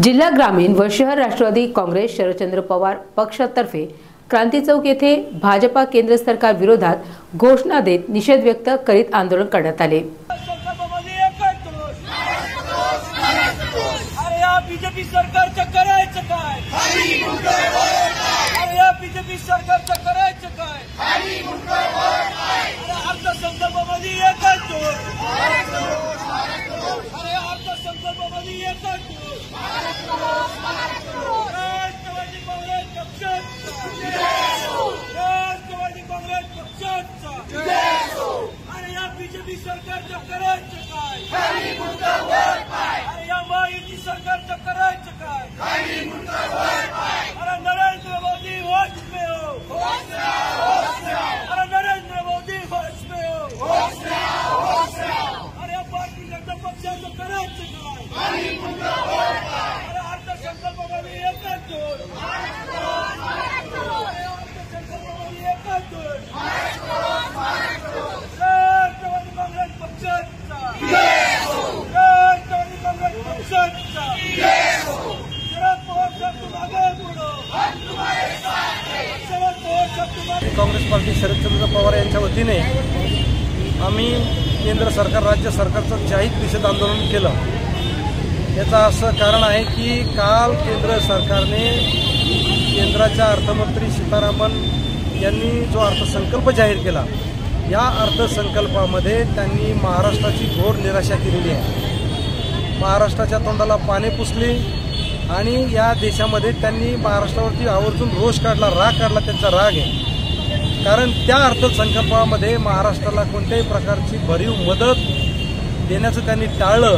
जिल्हा ग्रामीण व शहर राष्ट्रवादी काँग्रेस शरदचंद्र पवार पक्षातर्फे क्रांती चौक येथे भाजपा केंद्र सरकार विरोधात घोषणा देत निषेध व्यक्त करीत आंदोलन करण्यात आले. बीजेपी सरकारचं करायचं काय? बीजेपी सरकार या बीजेपी सरकारचं करायचं काय अरे या महायुती सरकारचं करायचं काय अरे नरेंद्र मोदी होश में हो अरे नरेंद्र मोदी होश में हो अरे या भारतीय जनता पक्षाचं करायचं काय अरे अर्थसंकल्पामध्ये एकच दोन अरे अर्थसंकल्पामध्ये एकच दोन पार्टी शरदचंद्र पवार यांच्या वतीने आम्ही केंद्र सरकार राज्य सरकारचं जाहीर निषेध आंदोलन केलं. याचं असं कारण आहे की काल केंद्र सरकारने केंद्राच्या अर्थमंत्री सीतारामन यांनी जो अर्थसंकल्प जाहीर केला या अर्थसंकल्पामध्ये त्यांनी महाराष्ट्राची घोर निराशा केलेली आहे. महाराष्ट्राच्या तोंडाला पाने पुसली आणि या देशामध्ये त्यांनी महाराष्ट्रावरती आवर्जून रोष काढला राग काढला त्यांचा राग आहे. कारण त्या अर्थसंकल्पामध्ये महाराष्ट्राला कोणत्याही प्रकारची भरीव मदत देण्याचं त्यांनी टाळलं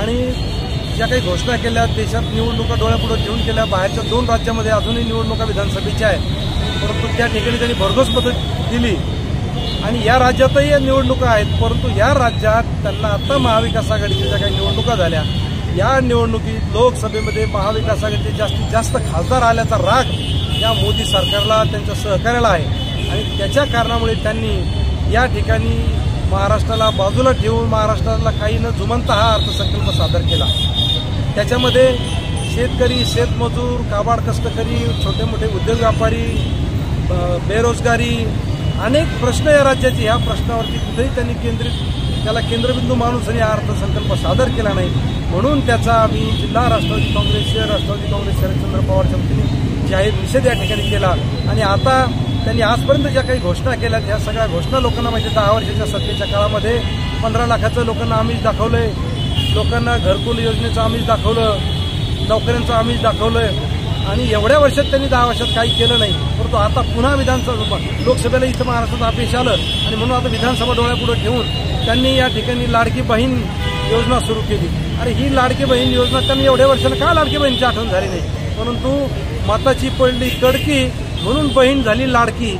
आणि ज्या काही घोषणा केल्या देशात निवडणुका डोळ्यापुढे ठेवून केल्या बाहेरच्या दोन राज्यामध्ये अजूनही निवडणुका विधानसभेच्या आहेत. परंतु त्या ठिकाणी त्यांनी भरघोस मदत दिली. आणि या राज्यातही या निवडणुका आहेत परंतु या राज्यात त्यांना आता महाविकास आघाडीच्या ज्या काही निवडणुका झाल्या या निवडणुकीत लोकसभेमध्ये महाविकास आघाडीचे जास्तीत जास्त खासदार आल्याचा राग या मोदी सरकारला त्यांच्या सहकार्याला आहे. आणि त्याच्या कारणामुळे त्यांनी या ठिकाणी महाराष्ट्राला बाजूला ठेवून महाराष्ट्राला काही न जुमंता हा अर्थसंकल्प सादर केला. त्याच्यामध्ये शेतकरी शेतमजूर काबाड कष्टकरी छोटे मोठे उद्योग व्यापारी बेरोजगारी अनेक प्रश्न या राज्याचे. ह्या प्रश्नावरती कुठेही त्यांनी केंद्रित त्याला केंद्रबिंदू माणूस त्यांनी हा अर्थसंकल्प सादर केला नाही. म्हणून त्याचा आम्ही जिल्हा राष्ट्रवादी काँग्रेस राष्ट्रवादी काँग्रेस शरदचंद्र पवारच्या वतीने जाहीर निषेध या ठिकाणी केला. आणि आता त्यांनी आजपर्यंत ज्या काही घोषणा केल्या त्या सगळ्या घोषणा लोकांना माहिती दहा वर्षाच्या सत्तेच्या काळामध्ये पंधरा लाखाचं लोकांना आमिष दाखवलंय. लोकांना घरकुल योजनेचं आमिष दाखवलं. नोकऱ्यांचं आमिष दाखवलंय. आणि एवढ्या वर्षात त्यांनी दहा वर्षात काही केलं नाही. परंतु आता पुन्हा विधानसभा लोकसभेला इथं महाराष्ट्रात अपेक्ष आलं. आणि म्हणून आता विधानसभा डोळ्यापुढे ठेवून त्यांनी या ठिकाणी लाडकी बहीण योजना सुरू केली. आणि ही लाडकी बहीण योजना त्यांनी एवढ्या वर्षाला का लाडकी बहीणची आठवण झाली नाही? परंतु माताची पडली कडकी म्हणून बहीण झाली लाडकी.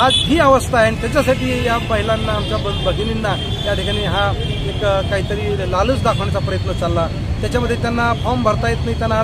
आज ही अवस्था आहे आणि त्याच्यासाठी या महिलांना आमच्या भगिनींना या ठिकाणी हा एक काहीतरी लालच दाखवण्याचा प्रयत्न चालला. त्याच्यामध्ये त्यांना फॉर्म भरता येत नाही त्यांना